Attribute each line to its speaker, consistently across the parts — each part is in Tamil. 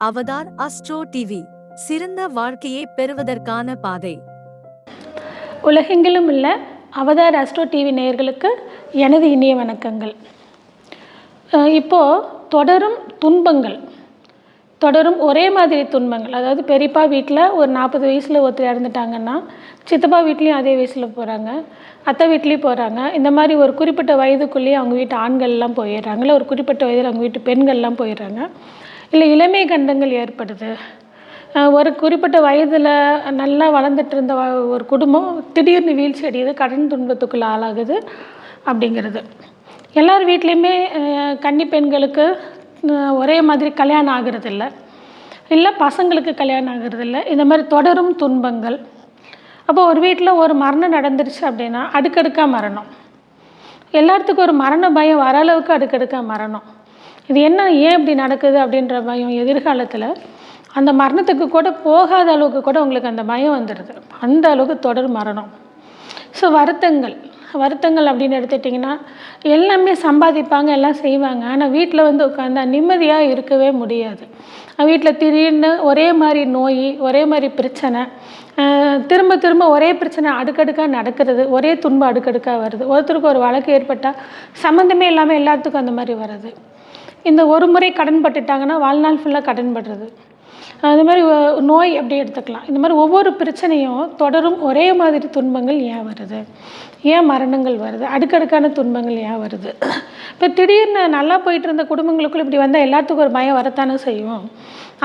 Speaker 1: அவதார் அஸ்ட்ரோ டிவி சிறந்த வாழ்க்கையை பெறுவதற்கான பாதை.
Speaker 2: உலகெங்கிலும் உள்ள அவதார் அஸ்ட்ரோ டிவி நேயர்களுக்கு எனது இனிய வணக்கங்கள். இப்போது இப்போ தொடரும் துன்பங்கள். தொடரும் ஒரே மாதிரி துன்பங்கள். அதாவது பெரியப்பா வீட்டில் ஒரு நாற்பது வயசில் ஒருத்தர் இறந்துட்டாங்கன்னா சித்தப்பா வீட்லேயும் அதே வயசில் போகிறாங்க அத்தை வீட்லேயும் போகிறாங்க இந்த மாதிரி ஒரு குறிப்பிட்ட வயதுக்குள்ளேயே அவங்க வீட்டு ஆண்கள்லாம் போயிடுறாங்களே ஒரு குறிப்பிட்ட வயதில் அவங்க வீட்டு பெண்கள்லாம் போயிடுறாங்க. இல்லை இளமை கண்டங்கள் ஏற்படுது. ஒரு குறிப்பிட்ட வயதில் நல்லா வளர்ந்துட்டு இருந்த ஒரு குடும்பம் திடீர்னு வீழ்ச்சி அடையுது கடன் துன்பத்துக்குள்ள ஆளாகுது அப்படிங்கிறது. எல்லார் வீட்லேயுமே கன்னி பெண்களுக்கு ஒரே மாதிரி கல்யாணம் ஆகிறது இல்லை இல்லை பசங்களுக்கு கல்யாணம் ஆகிறது இல்லை இந்த மாதிரி தொடரும் துன்பங்கள். அப்போ ஒரு வீட்டில் ஒரு மரணம் நடந்துருச்சு அப்படின்னா அடுக்கடுக்காக மரணம். எல்லாத்துக்கும் ஒரு மரண பயம் வர அளவுக்கு அடுக்கடுக்காக மரணம். இது என்ன ஏன் இப்படி நடக்குது அப்படின்ற பயம் எதிர்காலத்தில் அந்த மரணத்துக்கு கூட போகாத அளவுக்கு கூட உங்களுக்கு அந்த பயம் வந்துடுது. அந்த அளவுக்கு தொடர் மரணம். ஸோ வருத்தங்கள். வருத்தங்கள் அப்படின்னு எடுத்துட்டிங்கன்னா எல்லாமே சம்பாதிப்பாங்க எல்லாம் செய்வாங்க. ஆனால் வீட்டில் வந்து உட்காந்தா நிம்மதியாக இருக்கவே முடியாது. வீட்டில் திடீர்னு ஒரே மாதிரி நோய் ஒரே மாதிரி பிரச்சனை திரும்ப திரும்ப ஒரே பிரச்சனை அடுக்கடுக்காக நடக்கிறது ஒரே துன்பம் அடுக்கடுக்காக வருது. ஒருத்தருக்கு ஒரு வழக்கு ஏற்பட்டால் சம்மந்தமே இல்லாமல் எல்லாத்துக்கும் அந்த மாதிரி வருது. இந்த ஒரு முறை கடன் பட்டுட்டாங்கன்னா வாழ்நாள் ஃபுல்லாக கடன் படுறது அது மாதிரி நோய் அப்படி எடுத்துக்கலாம். இந்த மாதிரி ஒவ்வொரு பிரச்சனையும் தொடரும் ஒரே மாதிரி துன்பங்கள் ஏன் வருது? ஏன் மரணங்கள் வருது? அடுக்கடுக்கான துன்பங்கள் ஏன் வருது? இப்போ திடீர்னு நல்லா போயிட்டு இருந்த குடும்பங்களுக்குள்ள இப்படி வந்தால் எல்லாத்துக்கும் ஒரு பயம் வரத்தானே செய்யும்?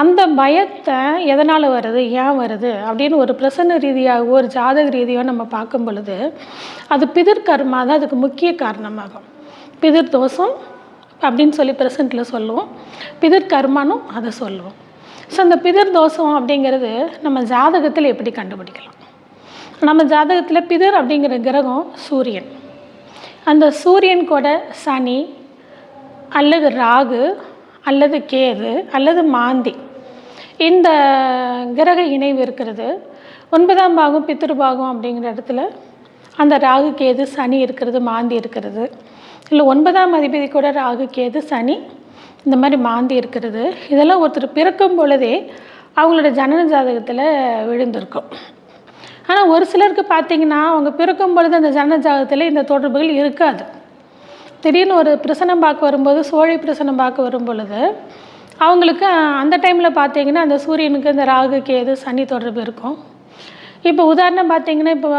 Speaker 2: அந்த பயத்தை எதனால் வருது? ஏன் வருது? அப்படின்னு ஒரு பிரசன்ன ரீதியாகவோ ஒரு ஜாதக ரீதியாக நம்ம பார்க்கும் பொழுது அது பிதிர்கர்மா தான் அதுக்கு முக்கிய காரணமாகும். பிதிர் தோஷம் அப்படின்னு சொல்லி ப்ரெசண்ட்டில் சொல்லுவோம். பிதிர் கர்மானும் அதை சொல்லுவோம். ஸோ அந்த பிதிர் தோஷம் அப்படிங்கிறது நம்ம ஜாதகத்தில் எப்படி கண்டுபிடிக்கலாம்? நம்ம ஜாதகத்தில் பிதர் அப்படிங்கிற கிரகம் சூரியன். அந்த சூரியன் கூட சனி அல்லது ராகு அல்லது கேது அல்லது மாந்தி இந்த கிரக இணைவு இருக்கிறது. ஒன்பதாம் பாகம் பித்திருபாகம் அப்படிங்கிற இடத்துல அந்த ராகு கேது சனி இருக்கிறது மாந்தி இருக்கிறது. இல்லை ஒன்பதாம் அதிபதி கூட ராகு கேது சனி இந்த மாதிரி மாந்தி இருக்கிறது. இதெல்லாம் ஒருத்தர் பிறக்கும் பொழுதே அவங்களோட ஜனன ஜாதகத்தில் விழுந்திருக்கும். ஆனால் ஒரு சிலருக்கு பார்த்தீங்கன்னா அவங்க பிறக்கும் பொழுது அந்த ஜனன ஜாதகத்தில் இந்த தொடர்புகள் இருக்காது. திடீர்னு ஒரு பிரசனம் பார்க்க வரும்போது சோழி பிரசனம் பார்க்க வரும் பொழுது அவங்களுக்கு அந்த டைமில் பார்த்தீங்கன்னா அந்த சூரியனுக்கு இந்த ராகு கேது சனி தொடர்பு இருக்கும். இப்போ உதாரணம் பார்த்தீங்கன்னா இப்போ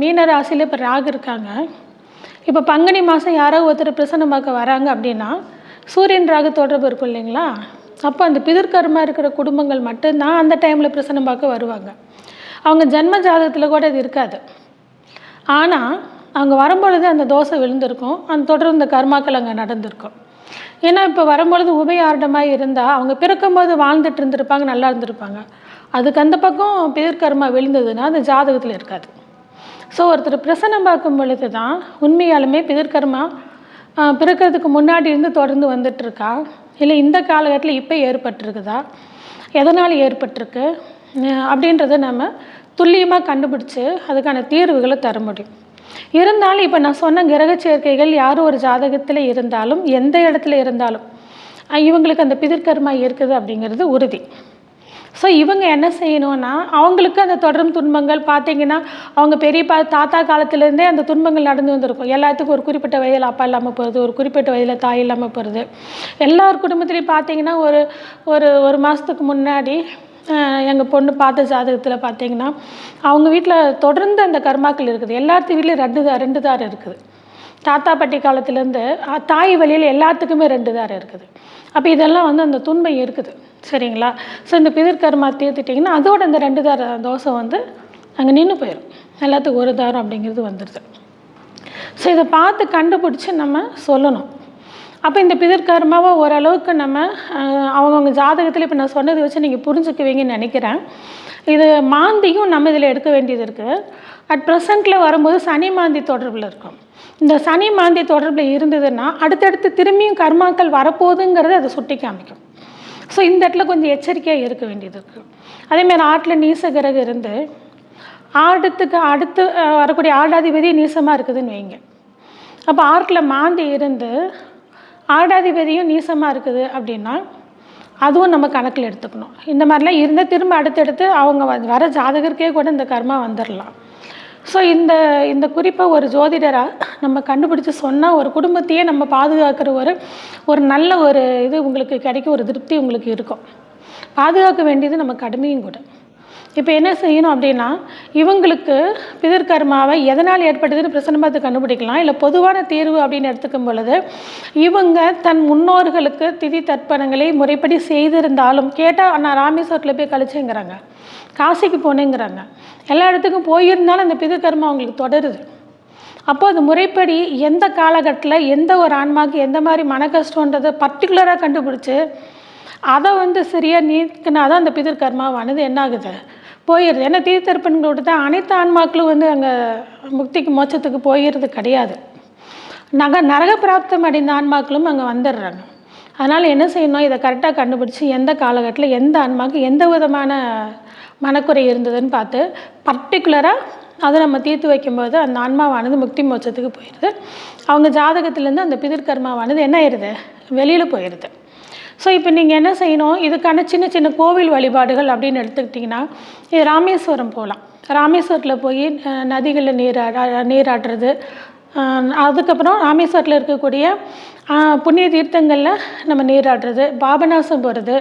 Speaker 2: மீன ராசியில் இப்போ ராகு இருக்காங்க. இப்போ பங்குனி மாதம் யாரோ ஒருத்தர் பிரசனம் பார்க்க வராங்க அப்படின்னா சூரியன் ராகு தொடர்பு இருக்கும் இல்லைங்களா? அப்போ அந்த பிதிர்கர்மா இருக்கிற குடும்பங்கள் மட்டும்தான் அந்த டைமில் பிரசனம் பார்க்க வருவாங்க. அவங்க ஜென்ம ஜாதகத்தில் கூட இது இருக்காது. ஆனால் அவங்க வரும்பொழுது அந்த தோசை விழுந்திருக்கும். அந்த தொடர்ந்து இந்த கர்மாக்கள் அங்கே நடந்திருக்கும். ஏன்னா இப்போ வரும்பொழுது உபயார்டமாக இருந்தால் அவங்க பிறக்கும்போது வாழ்ந்துட்டு இருந்திருப்பாங்க நல்லா இருந்திருப்பாங்க. அதுக்கு அந்த பக்கம் பிதிர்கர்மா விழுந்ததுன்னா அந்த ஜாதகத்தில் இருக்காது. ஸோ ஒருத்தர் பிரசன்னம் பார்க்கும் பொழுது தான் உண்மையாலுமே பிதிர்கர்மா பிறக்கிறதுக்கு முன்னாடி இருந்து தொடர்ந்து வந்துட்டுருக்கா? இல்லை இந்த காலகட்டத்தில் இப்போ ஏற்பட்டிருக்குதா? எதனால் ஏற்பட்டிருக்கு? அப்படின்றத நம்ம துல்லியமாக கண்டுபிடிச்சு அதுக்கான தீர்வுகளை தர முடியும். இருந்தாலும் இப்போ நான் சொன்ன கிரக சேர்க்கைகள் யாரும் ஒரு ஜாதகத்தில் இருந்தாலும் எந்த இடத்துல இருந்தாலும் இவங்களுக்கு அந்த பிதிர்கர்மா இருக்குது அப்படிங்கிறது உறுதி. ஸோ இவங்க என்ன செய்யணும்னா அவங்களுக்கு அந்த தொடரும் துன்பங்கள் பார்த்தீங்கன்னா அவங்க பெரியப்பா தாத்தா காலத்துலேருந்தே அந்த துன்பங்கள் நடந்து வந்திருக்கும். எல்லாத்துக்கும் ஒரு குறிப்பிட்ட வயதில் அப்பா இல்லாமல் போகிறது ஒரு குறிப்பிட்ட வயதில் தாய் இல்லாமல் போகிறது எல்லார் குடும்பத்துலேயும் பார்த்தீங்கன்னா ஒரு ஒரு ஒரு மாதத்துக்கு முன்னாடி எங்கள் பொண்ணு பார்த்த ஜாதகத்தில் பார்த்தீங்கன்னா அவங்க வீட்டில் தொடர்ந்து அந்த கர்மாக்கள் இருக்குது. எல்லாத்து வீட்லேயும் ரெண்டு தான் ரெண்டு தார் இருக்குது. தாத்தா பாட்டி காலத்துலேருந்து தாய் வழியில் எல்லாத்துக்குமே ரெண்டு தாரம் இருக்குது. அப்போ இதெல்லாம் வந்து அந்த துன்பம் இருக்குது. சரிங்களா? ஸோ இந்த பிதிர்கர்மா தீர்த்துட்டிங்கன்னா அதோட இந்த ரெண்டு தார தோசை வந்து அங்கே நின்று போயிடும் எல்லாத்துக்கும் ஒரு தாரம் அப்படிங்கிறது வந்துடுது ஸோ இதை பார்த்து கண்டுபிடிச்சி நம்ம சொல்லணும். அப்போ இந்த பிதற்கர்மாவை ஓரளவுக்கு நம்ம அவங்கவுங்க ஜாதகத்தில் இப்போ நான் சொன்னதை வச்சு நீங்கள் புரிஞ்சுக்குவீங்கன்னு நினைக்கிறேன். இது மாந்தியும் நம்ம இதில் எடுக்க வேண்டியது இருக்குது அட் ப்ரெசண்ட்டில் வரும்போது சனி மாந்தி தொடர்பில் இருக்கும். இந்த சனி மாந்தி தொடர்பில் இருந்ததுன்னா அடுத்தடுத்து திரும்பியும் கர்மாக்கள் வரப்போகுதுங்கிறத அதை சுட்டி காமிக்கும். ஸோ இந்த இடத்துல கொஞ்சம் எச்சரிக்கையாக இருக்க வேண்டியது இருக்குது அதேமாதிரி ஆட்டில் நீச கிரகம் இருந்து ஆடத்துக்கு அடுத்து வரக்கூடிய ஆடாதிபதி நீசமாக இருக்குதுன்னு வைங்க. அப்போ ஆட்டில் மாந்தி இருந்து ஆடாதிபதியும் நீசமாக இருக்குது அப்படின்னா அதுவும் நம்ம கணக்கில் எடுத்துக்கணும். இந்த மாதிரிலாம் இருந்தால் திரும்ப அடுத்தடுத்து அவங்க வ- வர ஜாதகருக்கே கூட இந்த கர்மா வந்துடலாம் ஸோ இந்த இந்த குறிப்பை ஒரு ஜோதிடராக நம்ம கண்டுபிடிச்சு சொன்னால் ஒரு குடும்பத்தையே நம்ம பாதுகாக்கிற ஒரு ஒரு நல்ல ஒரு இது உங்களுக்கு கிடைக்க ஒரு திருப்தி உங்களுக்கு இருக்கும். பாதுகாக்க வேண்டியது நம்ம கடமையும் கூட. இப்போ என்ன செய்யணும் அப்படின்னா இவங்களுக்கு பிதர்கர்மாவை எதனால் ஏற்பட்டதுன்னு பிரசன்ன பார்த்து கண்டுபிடிக்கலாம். இல்லை பொதுவான தீர்வு அப்படின்னு எடுத்துக்கும் பொழுது இவங்க தன் முன்னோர்களுக்கு திதி தர்ப்பணங்களை முறைப்படி செய்திருந்தாலும் கேட்டால் நான் ராமேஸ்வரத்தில் போய் கழிச்சேங்கிறாங்க. காசிக்கு போனேங்கிறாங்க. எல்லா இடத்துக்கும் போயிருந்தாலும் அந்த பிதர்கர்மா அவங்களுக்கு தொடருது. அப்போ அது முறைப்படி எந்த காலகட்டத்தில் எந்த ஒரு ஆன்மாவுக்கு எந்த மாதிரி மன கஷ்டன்றதை பர்டிகுலராக கண்டுபிடிச்சி அதை வந்து சரியாக நீக்கினா தான் அந்த பிதிர் கர்மாவானது போயிடுது. ஏன்னா தீர்த்தர்ப்பன்களோட தான் அனைத்து ஆன்மாக்களும் வந்து அங்கே முக்திக்கு மோட்சத்துக்கு போயிடுறது கிடையாது. நக நரக பிராப்தம் அடைந்த ஆன்மாக்களும் அங்கே வந்துடுறாங்க. அதனால் என்ன செய்யணும்? இதை கரெக்டாக கண்டுபிடிச்சி எந்த காலகட்டத்தில் எந்த ஆன்மாவுக்கு எந்த விதமான மனக்குறை இருந்ததுன்னு பார்த்து பர்டிகுலராக அதை நம்ம தீர்த்து வைக்கும்போது அந்த ஆன்மாவானது முக்தி மோட்சத்துக்கு போயிடுது. அவங்க ஜாதகத்துலேருந்து அந்த பிதிர்கர்மாவானது என்ன ஆயிடுது? வெளியில் போயிடுது. ஸோ இப்போ நீங்கள் என்ன செய்யணும்? இதுக்கான சின்ன சின்ன கோவில் வழிபாடுகள் அப்படின்னு எடுத்துக்கிட்டிங்கன்னா இது ராமேஸ்வரம் போகலாம். ராமேஸ்வரத்தில் போய் நதிகளில் நீராட நீராடுறது அதுக்கப்புறம் ராமேஸ்வரத்தில் இருக்கக்கூடிய புண்ணிய தீர்த்தங்களில் நம்ம நீராடுறது பாபநாசம் போகிறது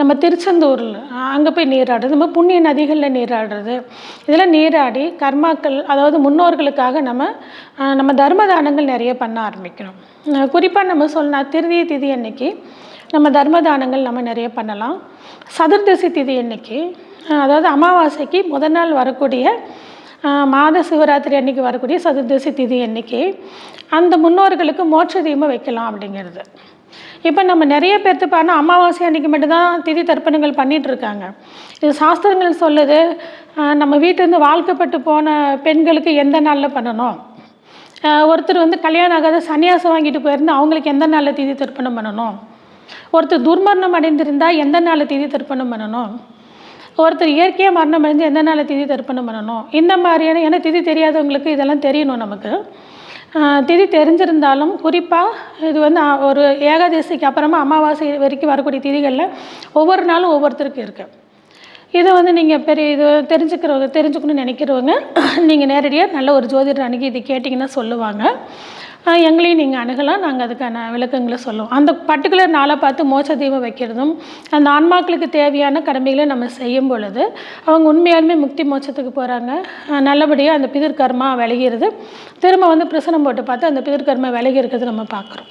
Speaker 2: நம்ம திருச்செந்தூரில் அங்கே போய் நீராடுறது. நம்ம புண்ணிய நதிகளில் நீராடுறது. இதெல்லாம் நீராடி கர்மாக்கள் அதாவது முன்னோர்களுக்காக நம்ம நம்ம தர்ம தானங்கள் நிறைய பண்ண ஆரம்பிக்கணும். குறிப்பாக நம்ம சொல்லலாம் திருதிய திதி அன்னைக்கு நம்ம தர்ம தானங்கள் நம்ம நிறைய பண்ணலாம். சதுர்தசி திதி அன்னைக்கு அதாவது அமாவாசைக்கு முதல் நாள் வரக்கூடிய மாத சிவராத்திரி அன்னைக்கு வரக்கூடிய சதுர்தசி திதி அன்னைக்கு அந்த முன்னோர்களுக்கு மோட்ச தீபம் வைக்கலாம் அப்படிங்கிறது. இப்போ நம்ம நிறைய பேர்த்து பாருன்னா அமாவாசை அன்னைக்கு மட்டும்தான் திதி தர்ப்பணங்கள் பண்ணிகிட்ருக்காங்க இருக்காங்க. இது சாஸ்திரங்கள் சொல்லுது நம்ம வீட்டிலேருந்து வாழ்க்கப்பட்டு போன பெண்களுக்கு எந்த நாளில் பண்ணணும்? ஒருத்தர் வந்து கல்யாணம் ஆகாத சன்னியாசம் வாங்கிட்டு போயிருந்து அவங்களுக்கு எந்த நாளில் திதி தர்ப்பணம் பண்ணணும்? ஒருத்தர் துர்மரணம் அடைந்திருந்தால் எந்த நாளில் திதி தர்ப்பணம் பண்ணணும்? ஒருத்தர் இயற்கையாக மரணம் அடைஞ்சு எந்த நாளில் திதி தர்ப்பணம் பண்ணணும்? இந்த மாதிரியான ஏன்னா திதி தெரியாதவங்களுக்கு இதெல்லாம் தெரியணும் நமக்கு. திதி தெரிஞ்சிருந்தாலும் குறிப்பாக இது வந்து ஒரு ஏகாதசிக்கு அப்புறமா அமாவாசை வரைக்கும் வரக்கூடிய திதிகளில் ஒவ்வொரு நாளும் ஒவ்வொருத்தருக்கு இருக்குது இதை வந்து நீங்கள் பெரிய இது தெரிஞ்சுக்கிறவங்க தெரிஞ்சுக்கணும்னு நினைக்கிறவங்க நீங்கள் நேரடியாக நல்ல ஒரு ஜோதிடர் அணுகி இது கேட்டிங்கன்னா சொல்லுவாங்க. எங்களையும் நீங்கள் அணுகலாம். நாங்கள் அதுக்கான விளக்கங்களை சொல்லுவோம். அந்த பர்டிகுலர் நாளை பார்த்து மோட்ச தீபம் வைக்கிறதும் அந்த ஆன்மாக்களுக்கு தேவையான கடமைகளை நம்ம செய்யும் பொழுது அவங்க உண்மையாலுமே முக்தி மோட்சத்துக்கு போகிறாங்க நல்லபடியாக அந்த பிதிர்கர்மா விலகிறது. திரும்ப வந்து பிரசனம் போட்டு பார்த்து அந்த பிதிர்கர்மா விலகி இருக்கிறது நம்ம பார்க்குறோம்.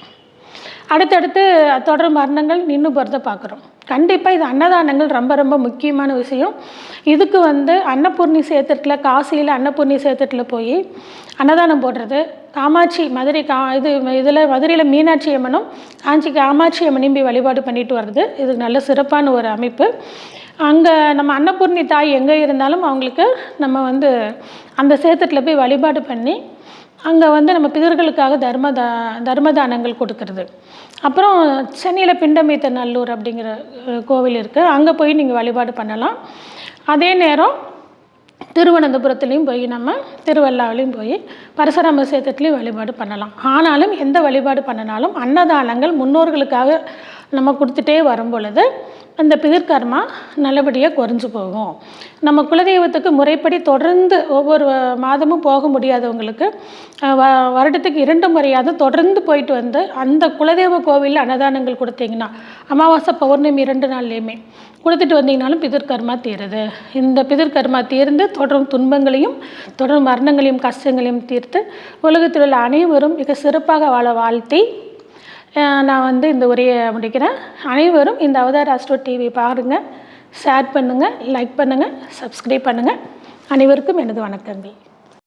Speaker 2: அடுத்தடுத்து தொடர் மரணங்கள் நின்று போகிறத பார்க்குறோம். கண்டிப்பாக இது அன்னதானங்கள் ரொம்ப ரொம்ப முக்கியமான விஷயம். இதுக்கு வந்து அன்னபூர்ணி சேத்திரத்தில் காசியில் அன்னபூர்ணி சேத்திரத்தில் போய் அன்னதானம் போடுறது. காமாட்சி மதுரை கா இது இதில் மதுரையில் மீனாட்சி அம்மனும் காஞ்சி காமாட்சி அம்மனையும் போய் வழிபாடு பண்ணிட்டு வர்றது. இது நல்ல சிறப்பான ஒரு அமைப்பு. அங்கே நம்ம அன்னபூர்ணி தாய் எங்கே இருந்தாலும் அவங்களுக்கு நம்ம வந்து அந்த சேத்திரத்தில் போய் வழிபாடு பண்ணி அங்கே வந்து நம்ம பிதர்களுக்காக தர்ம தா தர்ம கொடுக்கறது. அப்புறம் சென்னையில் பிண்டமீத்த நல்லூர் அப்படிங்கிற கோவில் இருக்குது அங்கே போய் நீங்கள் வழிபாடு பண்ணலாம். அதே நேரம் திருவனந்தபுரத்துலேயும் போய் நம்ம திருவல்லாவிலையும் போய் பரசுராம சேத்திரத்துலேயும் வழிபாடு பண்ணலாம். ஆனாலும் எந்த வழிபாடு பண்ணினாலும் அன்னதானங்கள் முன்னோர்களுக்காக நம்ம கொடுத்துட்டே வரும் பொழுது அந்த பிதிர்கர்மா நல்லபடியாக குறைஞ்சு போகும். நம்ம குலதெய்வத்துக்கு முறைப்படி தொடர்ந்து ஒவ்வொரு மாதமும் போக முடியாதவங்களுக்கு வ வருடத்துக்கு இரண்டு முறையாவது தொடர்ந்து போயிட்டு வந்து அந்த குலதெய்வ கோவிலில் அன்னதானங்கள் கொடுத்தீங்கன்னா அமாவாசை பௌர்ணமி இரண்டு நாள்லேயுமே கொடுத்துட்டு வந்தீங்கனாலும் பிதிர்கர்மா தீருது. இந்த பிதிர்கர்மா தீர்ந்து தொடரும் துன்பங்களையும் தொடரும் மரணங்களையும் கஷ்டங்களையும் தீர்த்து உலகத்தில் உள்ள அனைவரும் மிக சிறப்பாக வாழ வாழ்த்தி நான் வந்து இந்த உரையை முடிக்கிறேன். அனைவரும் இந்த அவதார் அஸ்ட்ரோ டிவி பாருங்கள் ஷேர் பண்ணுங்கள் லைக் பண்ணுங்கள் சப்ஸ்கிரைப் பண்ணுங்கள் அனைவருக்கும் எனது வணக்கங்கள்.